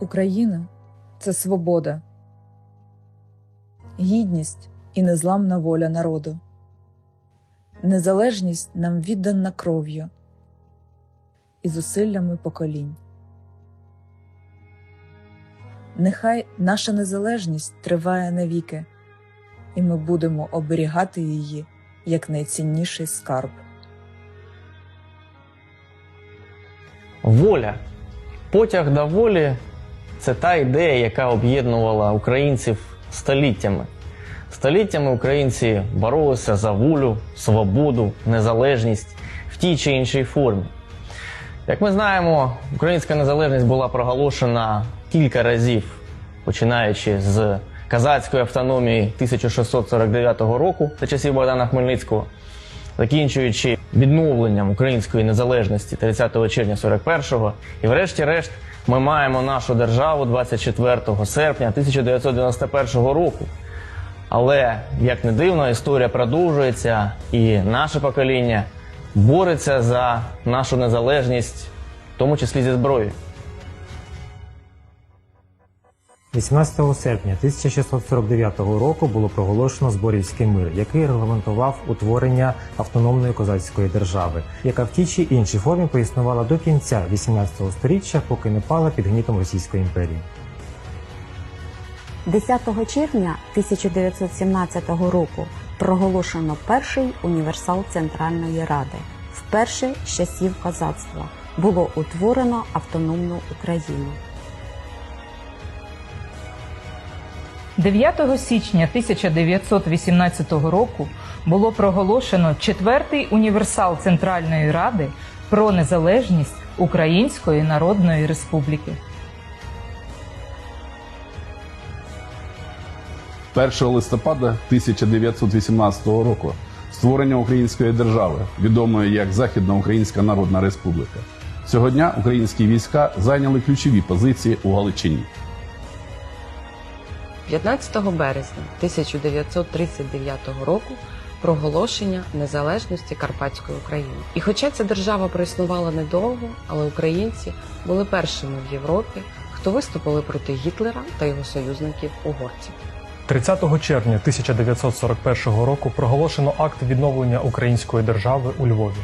Україна це свобода, гідність і незламна воля народу. Незалежність нам віддана кров'ю і зусиллями поколінь. Нехай наша незалежність триває навіки, і ми будемо оберігати її як найцінніший скарб. Воля. Потяг до волі це та ідея, яка об'єднувала українців століттями. Століттями українці боролися за волю, свободу, незалежність в тій чи іншій формі. Як ми знаємо, українська незалежність була проголошена кілька разів, починаючи з казацької автономії 1649 року за часів Богдана Хмельницького, закінчуючи відновленням української незалежності 30 червня 41-го. І врешті-решт ми маємо нашу державу 24 серпня 1991 року. Але як не дивно, історія продовжується, і наше покоління бореться за нашу незалежність, в тому числі зі зброєю. 18 серпня 1649 року було проголошено Зборівський мир, який регламентував утворення автономної козацької держави, яка в тій чи іншій формі проіснувала до кінця 18 століття, поки не пала під гнітом Російської імперії. 10 червня 1917 року проголошено перший універсал Центральної Ради. Вперше з часів козацтва було утворено автономну Україну. 9 січня 1918 року було проголошено четвертий універсал Центральної Ради про незалежність Української Народної Республіки. 1 листопада 1918 року створення української держави, відомої як Західноукраїнська Народна Республіка. Цього дня українські війська зайняли ключові позиції у Галичині. 15 березня 1939 року проголошення незалежності Карпатської України. І хоча ця держава проіснувала недовго, але українці були першими в Європі, хто виступили проти Гітлера та його союзників угорців. 30 червня 1941 року проголошено акт відновлення української держави у Львові.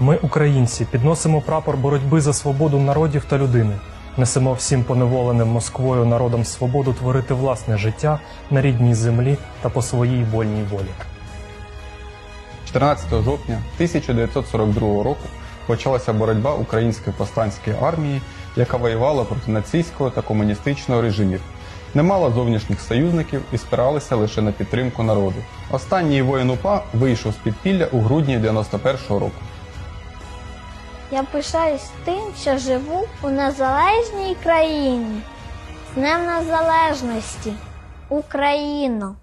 Ми, українці, підносимо прапор боротьби за свободу народів та людини, несемо всім поневоленим Москвою народам свободу творити власне життя на рідній землі та по своїй вольній волі. 14 жовтня 1942 року почалася боротьба української повстанської армії, яка воювала проти нацистського та комуністичного режимів. Не мала зовнішніх союзників і спиралася лише на підтримку народу. Останній воїн УПА вийшов з підпілля у грудні 91-го року. Я пишаюсь тим, що живу у незалежній країні. З Днем Незалежності! Україно!